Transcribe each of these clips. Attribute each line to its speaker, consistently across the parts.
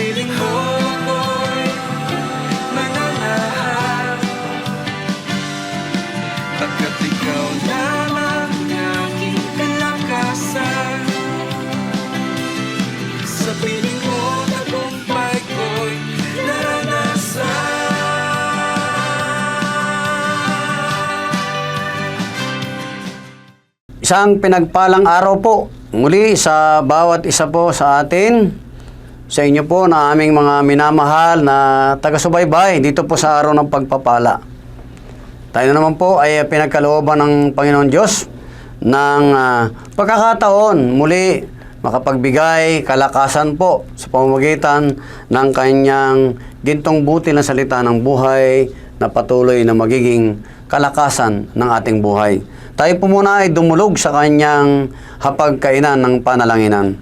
Speaker 1: piling mo ako'y mananahan Pagkat ikaw lamang ang aking kalakasan. Sa piling mo tagumpay ko'y naranasan.
Speaker 2: Isang pinagpalang araw po muli sa bawat isa po sa atin, sa inyo po na aming mga minamahal na taga-subaybay dito po sa araw ng pagpapala. Tayo na naman po ay pinagkalooban ng Panginoon Diyos ng ah, pagkakataon muli makapagbigay kalakasan po sa pamamagitan ng kanyang gintong buti na salita ng buhay na patuloy na magiging kalakasan ng ating buhay. Tayo po muna ay dumulog sa kanyang hapagkainan ng panalanginan.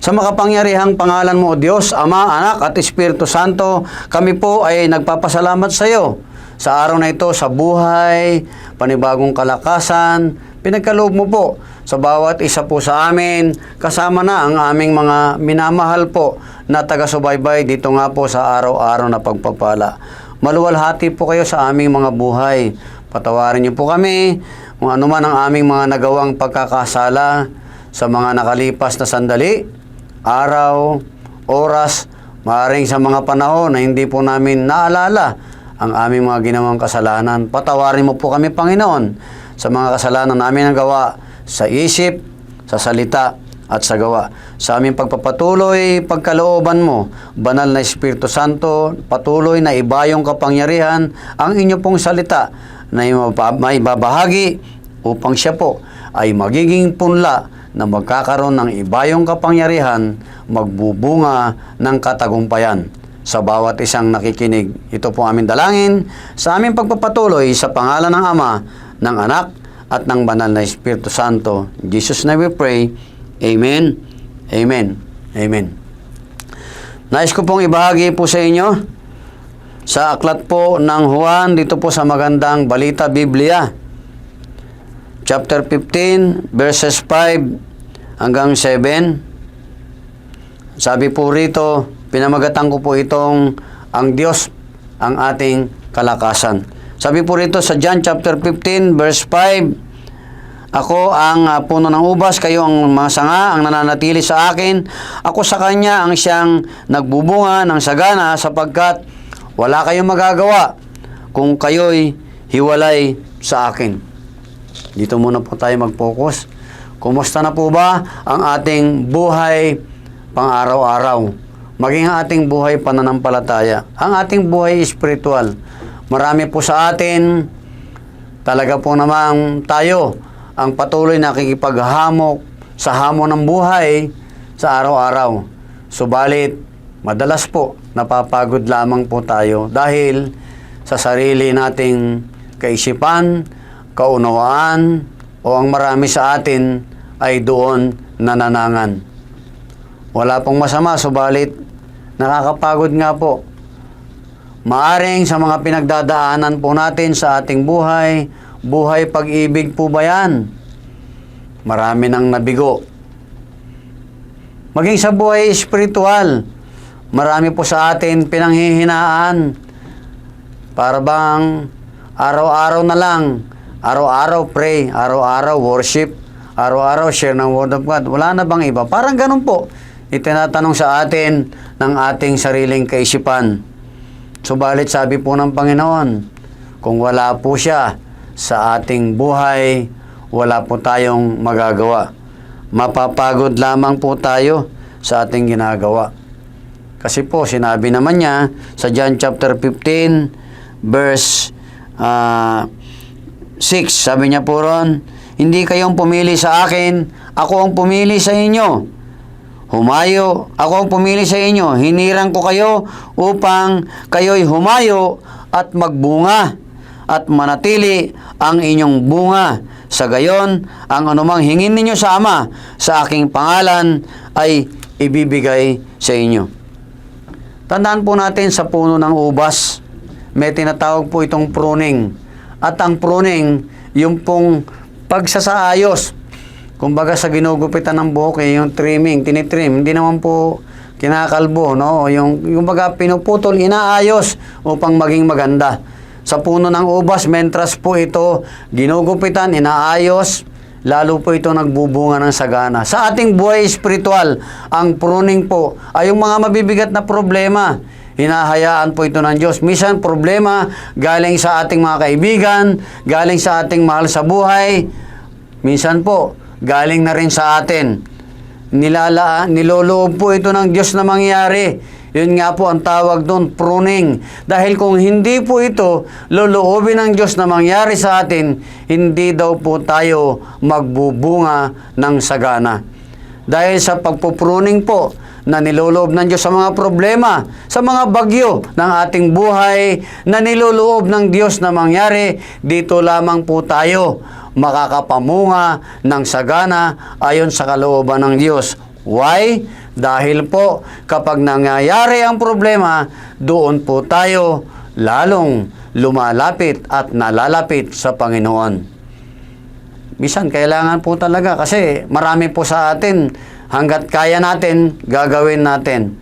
Speaker 2: Sa makapangyarihang pangalan mo, O Diyos, Ama, Anak at Espiritu Santo, kami po ay nagpapasalamat sa iyo sa araw na ito, sa buhay, panibagong kalakasan, pinagkaloob mo po sa bawat isa po sa amin, kasama na ang aming mga minamahal po na taga-subaybay dito nga po sa araw-araw na pagpapala. Maluwalhati po kayo sa aming mga buhay. Patawarin niyo po kami kung ano man ang aming mga nagawang pagkakasala sa mga nakalipas na sandali, araw, oras, maaaring sa mga panahon na hindi po namin naalala ang aming mga ginawang kasalanan. Patawarin mo po kami, Panginoon, sa mga kasalanan namin ang gawa sa isip, sa salita, at sa gawa. Sa aming pagpapatuloy, pagkalooban mo, banal na Espiritu Santo, patuloy na ibayong kapangyarihan ang inyo pong salita na maibabahagi upang siya po ay magiging punla na magkakaroon ng ibayong kapangyarihan, magbubunga ng katagumpayan sa bawat isang nakikinig. Ito po aming dalangin sa aming pagpapatuloy sa pangalan ng Ama, ng Anak, at ng Banal na Espiritu Santo. Jesus' name we pray. Amen. Amen. Amen. Nais ko pong ibahagi po sa inyo sa aklat po ng Juan dito po sa magandang balita Biblia. Chapter 15 verses 5 hanggang 7. Sabi po rito, pinamagatan ko po itong ang Diyos ang ating kalakasan. Sabi po rito sa John chapter 15 verse 5, ako ang ah, puno ng ubas, kayo ang mga sanga, ang nananatili sa akin. Ako sa kanya ang siyang nagbubunga ng sagana sapagkat wala kayong magagawa kung kayo'y hiwalay sa akin. Dito muna po tayo mag-focus. Kumusta na po ba ang ating buhay pang araw-araw? Maging ang ating buhay pananampalataya. Ang ating buhay espiritual. Marami po sa atin, talaga po namang tayo ang patuloy na nakikipaghamok sa hamon ng buhay sa araw-araw. Subalit, madalas po napapagod lamang po tayo dahil sa sarili nating kaisipan, kaunawaan, o ang marami sa atin ay doon nananangan. Wala pong masama, subalit nakakapagod nga po. Maaring sa mga pinagdadaanan po natin sa ating buhay, buhay pag-ibig po ba yan? Marami nang nabigo. Maging sa buhay espiritual, marami po sa atin pinanghihinaan. Para bang araw-araw na lang, araw-araw pray, araw-araw worship, araw-araw share ng Word of God. Wala na bang iba? Parang ganun po. Itinatanong sa atin ng ating sariling kaisipan. Subalit sabi po ng Panginoon, kung wala po siya sa ating buhay, wala po tayong magagawa. Mapapagod lamang po tayo sa ating ginagawa. Kasi po, sinabi naman niya sa John chapter 15, verse ah, 6, sabi niya po ron, hindi kayong pumili sa akin, ako ang pumili sa inyo. Humayo, ako ang pumili sa inyo, hinirang ko kayo upang kayo'y humayo at magbunga at manatili ang inyong bunga. Sa gayon, ang anumang hingin ninyo sa Ama sa aking pangalan ay ibibigay sa inyo. Tandaan po natin sa puno ng ubas, may tinatawag po itong pruning. At ang pruning, yung pong pagsasaayos. Kumbaga sa ginugupitan ng buhok, eh, yung trimming, tinitrim, hindi naman po kinakalbo, no? Yung, yung baga pinuputol, inaayos upang maging maganda. Sa puno ng ubas, mentras po ito ginugupitan, inaayos, lalo po ito nagbubunga ng sagana. Sa ating buhay espiritual, ang pruning po ay yung mga mabibigat na problema. Hinahayaan po ito ng Diyos. Misan problema galing sa ating mga kaibigan, galing sa ating mahal sa buhay, minsan po galing na rin sa atin nilala, niloloob po ito ng Diyos na mangyari. Yun nga po ang tawag doon, pruning. Dahil kung hindi po ito loloobin ng Diyos na mangyari sa atin, hindi daw po tayo magbubunga ng sagana. Dahil sa pagpupruning po na niloloob ng Diyos sa mga problema, sa mga bagyo ng ating buhay, na niloloob ng Diyos na mangyari, dito lamang po tayo makakapamunga ng sagana ayon sa kalooban ng Diyos. Why? Dahil po kapag nangyayari ang problema, doon po tayo lalong lumalapit at nalalapit sa Panginoon. Misan, kailangan po talaga kasi marami po sa atin hanggat kaya natin, gagawin natin.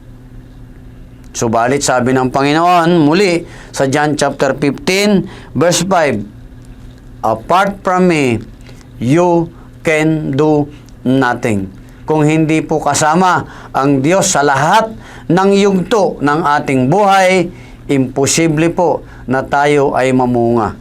Speaker 2: Subalit sabi ng Panginoon muli sa John chapter 15 verse 5, Apart from me, you can do nothing. Kung hindi po kasama ang Diyos sa lahat ng yugto ng ating buhay, imposible po na tayo ay mamunga.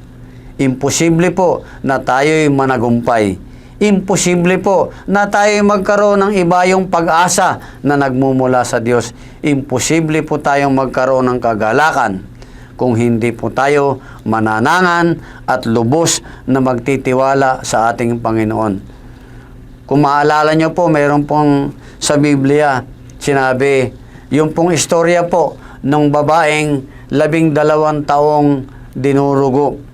Speaker 2: Imposible po na tayo'y managumpay. Imposible po na tayo magkaroon ng iba yung pag-asa na nagmumula sa Diyos. Imposible po tayong magkaroon ng kagalakan kung hindi po tayo mananangan at lubos na magtitiwala sa ating Panginoon. Kung maalala nyo po, mayroon pong sa Biblia, sinabi, yung pong istorya po ng babaeng labing dalawang taong dinurugo.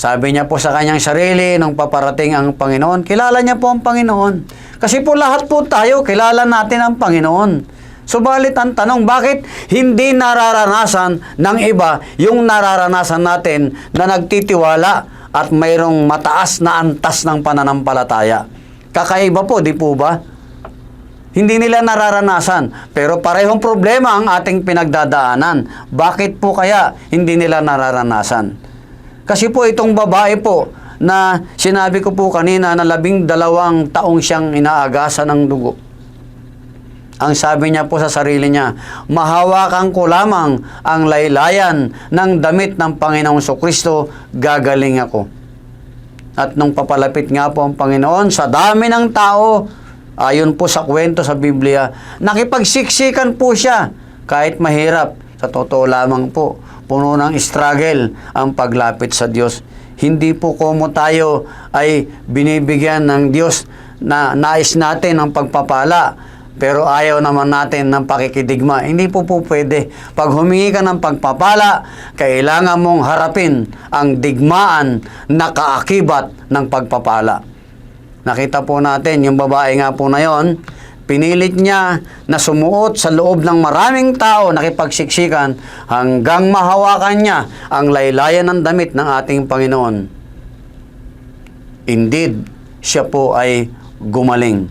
Speaker 2: Sabi niya po sa kanyang sarili nung paparating ang Panginoon, kilala niya po ang Panginoon. Kasi po lahat po tayo, kilala natin ang Panginoon. Subalit ang tanong, bakit hindi nararanasan ng iba yung nararanasan natin na nagtitiwala at mayroong mataas na antas ng pananampalataya? Kakaiba po, di po ba? Hindi nila nararanasan, pero parehong problema ang ating pinagdadaanan. Bakit po kaya hindi nila nararanasan? Kasi po itong babae po na sinabi ko po kanina na labing dalawang taong siyang inaagasan ng dugo. Ang sabi niya po sa sarili niya, mahawakan ko lamang ang laylayan ng damit ng Panginoong Kristo, gagaling ako. At nung papalapit nga po ang Panginoon, sa dami ng tao, ayon po sa kwento sa Biblia, nakipagsiksikan po siya kahit mahirap. Sa totoo lamang po, puno ng struggle ang paglapit sa Diyos. Hindi po como tayo ay binibigyan ng Diyos na nais natin ang pagpapala. Pero ayaw naman natin ng pakikidigma. Hindi po po pwede. Pag humingi ka ng pagpapala, kailangan mong harapin ang digmaan na kaakibat ng pagpapala. Nakita po natin, yung babae nga po na yon, pinilit niya na sumuot sa loob ng maraming tao nakipagsiksikan hanggang mahawakan niya ang laylayan ng damit ng ating Panginoon. Indeed, siya po ay gumaling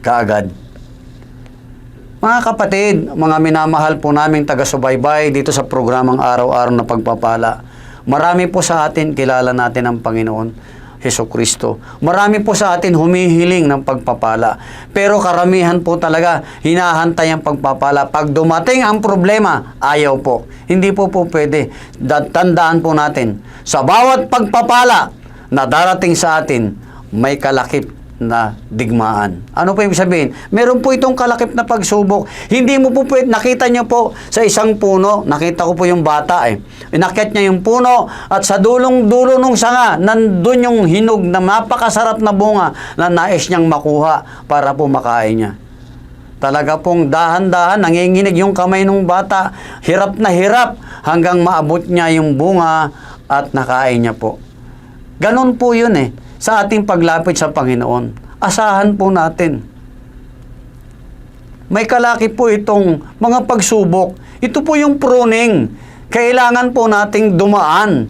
Speaker 2: kaagad. Mga kapatid, mga minamahal po naming taga-subaybay dito sa programang Araw-Araw na Pagpapala. Marami po sa atin kilala natin ang Panginoon. Heso Kristo. Marami po sa atin humihiling ng pagpapala. Pero karamihan po talaga hinahantay ang pagpapala. Pag dumating ang problema, ayaw po. Hindi po po pwede. Da- Tandaan po natin, sa bawat pagpapala na darating sa atin, may kalakip na digmaan. Ano po ibig sabihin? Meron po itong kalakip na pagsubok. Hindi mo po pwede, nakita niyo po sa isang puno, nakita ko po yung bata eh. Inakyat niya yung puno at sa dulong-dulo nung sanga, nandun yung hinog na napakasarap na bunga na nais niyang makuha para po makain niya. Talaga pong dahan-dahan, nanginginig yung kamay ng bata, hirap na hirap hanggang maabot niya yung bunga at nakain niya po. Ganon po yun eh, sa ating paglapit sa Panginoon. Asahan po natin. May kalaki po itong mga pagsubok. Ito po yung pruning. Kailangan po nating dumaan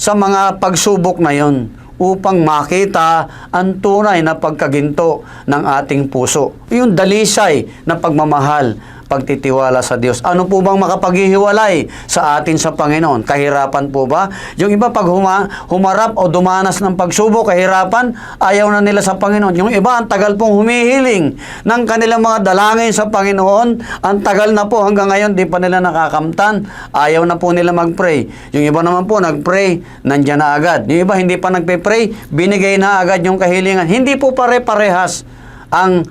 Speaker 2: sa mga pagsubok na yon upang makita ang tunay na pagkaginto ng ating puso. Yung dalisay na pagmamahal, pagtitiwala sa Diyos. Ano po bang makapaghihiwalay sa atin sa Panginoon? Kahirapan po ba? Yung iba pag huma, humarap o dumanas ng pagsubok, kahirapan, ayaw na nila sa Panginoon. Yung iba, ang tagal pong humihiling ng kanilang mga dalangin sa Panginoon. Ang tagal na po hanggang ngayon, di pa nila nakakamtan. Ayaw na po nila mag-pray. Yung iba naman po, nag-pray, nandyan na agad. Yung iba, hindi pa nagpe-pray, binigay na agad yung kahilingan. Hindi po pare-parehas ang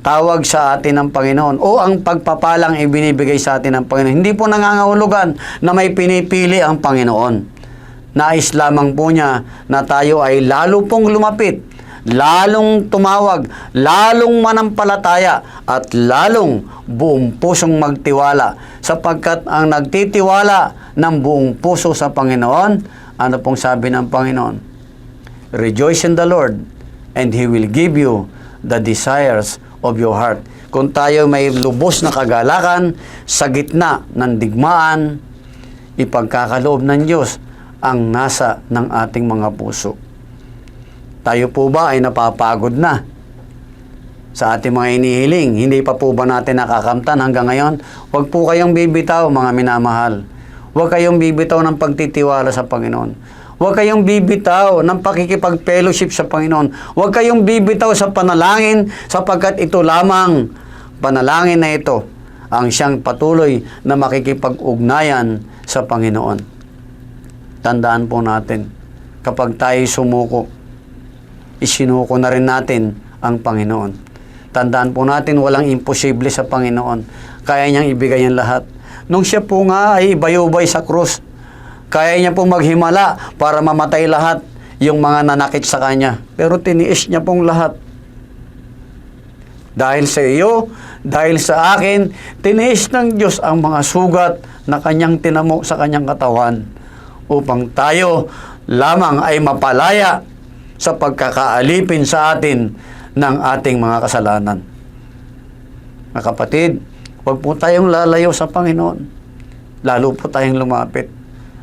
Speaker 2: pagtawag sa atin ng Panginoon o ang pagpapalang ibinibigay sa atin ng Panginoon. Hindi po nangangahulugan na may pinipili ang Panginoon. Nais lamang po niya na tayo ay lalo pong lumapit, lalong tumawag, lalong manampalataya at lalong buong pusong magtiwala sapagkat ang nagtitiwala ng buong puso sa Panginoon, ano pong sabi ng Panginoon? Rejoice in the Lord and He will give you the desires of your heart. Kung tayo may lubos na kagalakan sa gitna ng digmaan, ipagkakaloob ng Diyos ang nasa ng ating mga puso. Tayo po ba ay napapagod na sa ating mga inihiling? Hindi pa po ba natin nakakamtan hanggang ngayon? Huwag po kayong bibitaw, mga minamahal. Huwag kayong bibitaw ng pagtitiwala sa Panginoon. Huwag kayong bibitaw ng pakikipag-fellowship sa Panginoon. Huwag kayong bibitaw sa panalangin sapagkat ito lamang, panalangin na ito, ang siyang patuloy na makikipag-ugnayan sa Panginoon. Tandaan po natin, kapag tayo sumuko, isinuko na rin natin ang Panginoon. Tandaan po natin, walang imposible sa Panginoon. Kaya niyang ibigay ang lahat. Nung siya po nga ay ibayubay sa krus, kaya niya pong maghimala para mamatay lahat yung mga nanakit sa kanya. Pero tiniis niya pong lahat. Dahil sa iyo, dahil sa akin, tiniis ng Diyos ang mga sugat na kanyang tinamo sa kanyang katawan upang tayo lamang ay mapalaya sa pagkakaalipin sa atin ng ating mga kasalanan. Mga kapatid, huwag po tayong lalayo sa Panginoon. Lalo po tayong lumapit.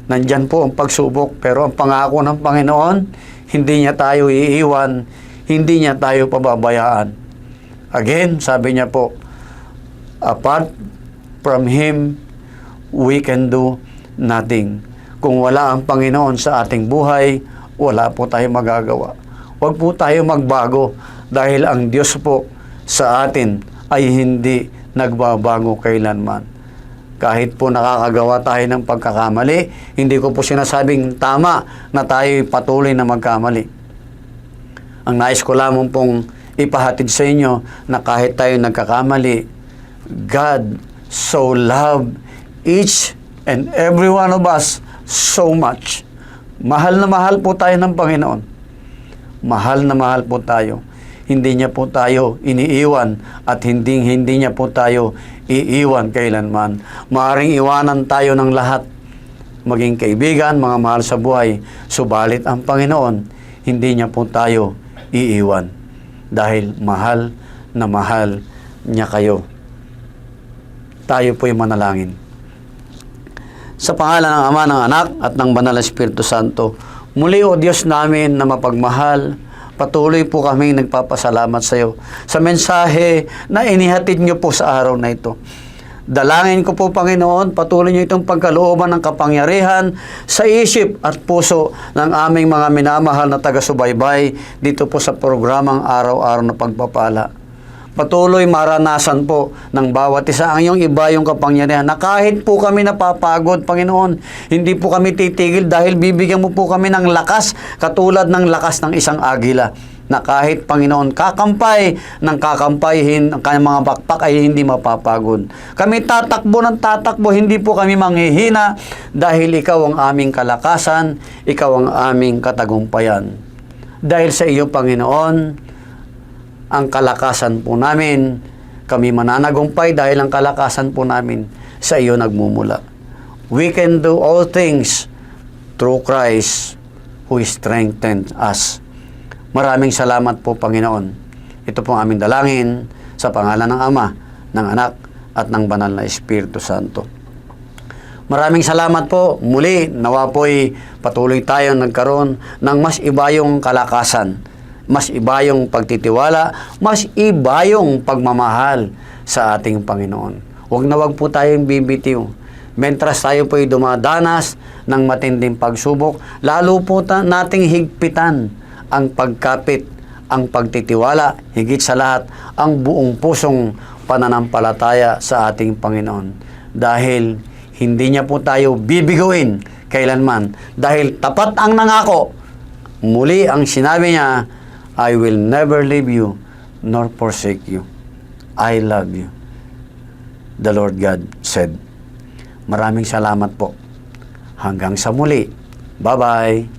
Speaker 2: Nandyan po ang pagsubok, pero ang pangako ng Panginoon, hindi niya tayo iiwan, hindi niya tayo pababayaan. Again, sabi niya po, apart from Him, we can do nothing. Kung wala ang Panginoon sa ating buhay, wala po tayong magagawa. Huwag po tayo magbago dahil ang Diyos po sa atin ay hindi nagbabago kailanman kahit po nakakagawa tayo ng pagkakamali, hindi ko po sinasabing tama na tayo patuloy na magkamali. Ang nais ko lamang pong ipahatid sa inyo na kahit tayo nagkakamali, God so loved each and every one of us so much. Mahal na mahal po tayo ng Panginoon. Mahal na mahal po tayo hindi niya po tayo iniiwan at hindi hindi niya po tayo iiwan kailanman. Maaring iwanan tayo ng lahat, maging kaibigan, mga mahal sa buhay, subalit ang Panginoon, hindi niya po tayo iiwan dahil mahal na mahal niya kayo. Tayo po'y manalangin. Sa pangalan ng Ama, ng Anak, at ng Banal na Espiritu Santo, muli o Diyos namin na mapagmahal, Patuloy po kami nagpapasalamat sa iyo sa mensahe na inihatid niyo po sa araw na ito. Dalangin ko po, Panginoon, patuloy niyo itong pagkalooban ng kapangyarihan sa isip at puso ng aming mga minamahal na taga-subaybay dito po sa programang Araw-Araw na Pagpapala. Patuloy maranasan po ng bawat isa ang iyong iba yung kapangyarihan na kahit po kami napapagod, Panginoon, hindi po kami titigil dahil bibigyan mo po kami ng lakas katulad ng lakas ng isang agila na kahit Panginoon kakampay ng kakampayhin ang kanyang mga bakpak ay hindi mapapagod. Kami tatakbo ng tatakbo, hindi po kami manghihina dahil ikaw ang aming kalakasan, ikaw ang aming katagumpayan. Dahil sa iyo, Panginoon, ang kalakasan po namin. Kami mananagumpay dahil ang kalakasan po namin sa iyo nagmumula. We can do all things through Christ who strengthened us. Maraming salamat po, Panginoon. Ito po ang aming dalangin sa pangalan ng Ama, ng Anak, at ng Banal na Espiritu Santo. Maraming salamat po. Muli, nawa po'y patuloy tayong nagkaroon ng mas iba yung kalakasan, mas iba yung pagtitiwala, mas iba yung pagmamahal sa ating Panginoon. Huwag na huwag po tayong bibitiw. Mentras tayo po'y dumadanas ng matinding pagsubok, lalo po ta- nating higpitan ang pagkapit, ang pagtitiwala, higit sa lahat, ang buong pusong pananampalataya sa ating Panginoon. Dahil hindi niya po tayo bibiguin kailanman. Dahil tapat ang nangako. Muli ang sinabi niya, I will never leave you nor forsake you. I love you. The Lord God said. Maraming salamat po. Hanggang sa muli. Bye-bye.